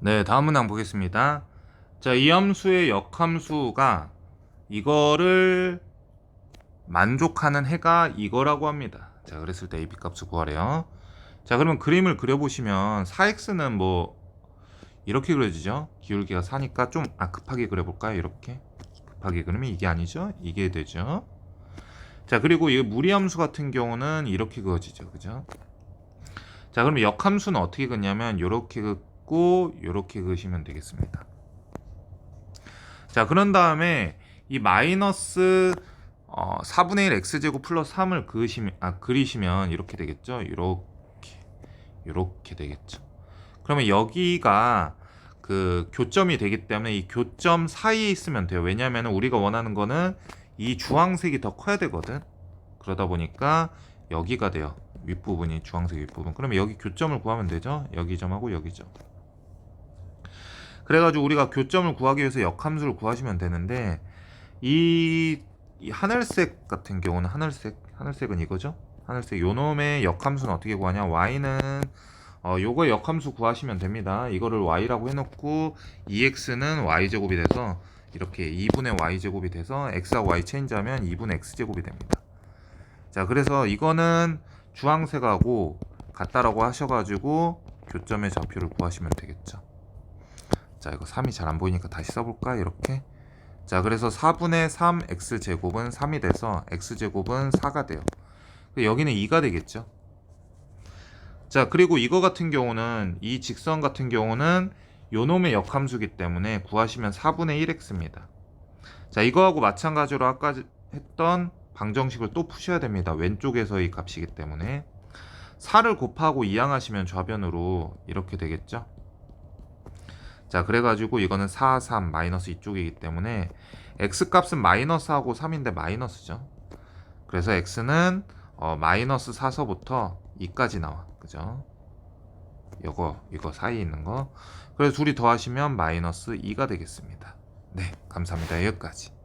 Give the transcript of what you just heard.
네, 다음 문항 보겠습니다. 자, 이 함수의 역함수가 이거를 만족하는 해가 이거라고 합니다. 자, 그랬을 때 AB 값을 구하래요. 자, 그러면 그림을 그려보시면 4x는 뭐 이렇게 그려지죠? 기울기가 4니까 좀 아, 급하게 그려볼까요? 이렇게 급하게 그리면 이게 아니죠? 이게 되죠. 자, 그리고 이 무리함수 같은 경우는 이렇게 그어지죠, 그죠? 자, 그러면 역함수는 어떻게 그냐면 이렇게 긋고 이렇게 그으시면 되겠습니다. 자, 그런 다음에 이 마이너스 어, 4분의 1 x제곱 플러스 3을 그으시면 아, 그리시면 이렇게 되겠죠. 이렇게 이렇게 되겠죠. 그러면 여기가 그 교점이 되기 때문에 이 교점 사이에 있으면 돼요. 왜냐하면 우리가 원하는 거는 이 주황색이 더 커야 되거든. 그러다 보니까 여기가 돼요. 윗부분이 주황색 윗부분. 그러면 여기 교점을 구하면 되죠. 여기 점하고 여기 점. 그래가지고 우리가 교점을 구하기 위해서 역함수를 구하시면 되는데 이, 이 하늘색 같은 경우는 하늘색 하늘색은 이거죠. 하늘색 요놈의 역함수는 어떻게 구하냐? y는 어, 요거 역함수 구하시면 됩니다. 이거를 y라고 해놓고 2x는 y제곱이 돼서 이렇게 2분의 y제곱이 돼서 x하고 y 체인지하면 2분의 x제곱이 됩니다. 자, 그래서 이거는 주황색하고 같다라고 하셔가지고 교점의 좌표를 구하시면 되겠죠. 자, 이거 3이 잘 안 보이니까 다시 써볼까? 이렇게. 자, 그래서 4분의 3 x제곱은 3이 돼서 x제곱은 4가 돼요. 여기는 2가 되겠죠. 자, 그리고 이거 같은 경우는 이 직선 같은 경우는 요놈의 역함수기 때문에 구하시면 4분의 1x입니다. 자, 이거하고 마찬가지로 아까 했던 방정식을 또 푸셔야 됩니다. 왼쪽에서의 값이기 때문에 4를 곱하고 이항하시면 좌변으로 이렇게 되겠죠. 자, 그래가지고 이거는 4, 3, 마이너스 이쪽이기 때문에 x값은 마이너스하고 3인데 마이너스죠. 그래서 x는 어, 마이너스 4서부터 2까지 나와. 그죠? 요거, 이거 사이에 있는 거. 그래서 둘이 더하시면 마이너스 2가 되겠습니다. 네, 감사합니다. 여기까지.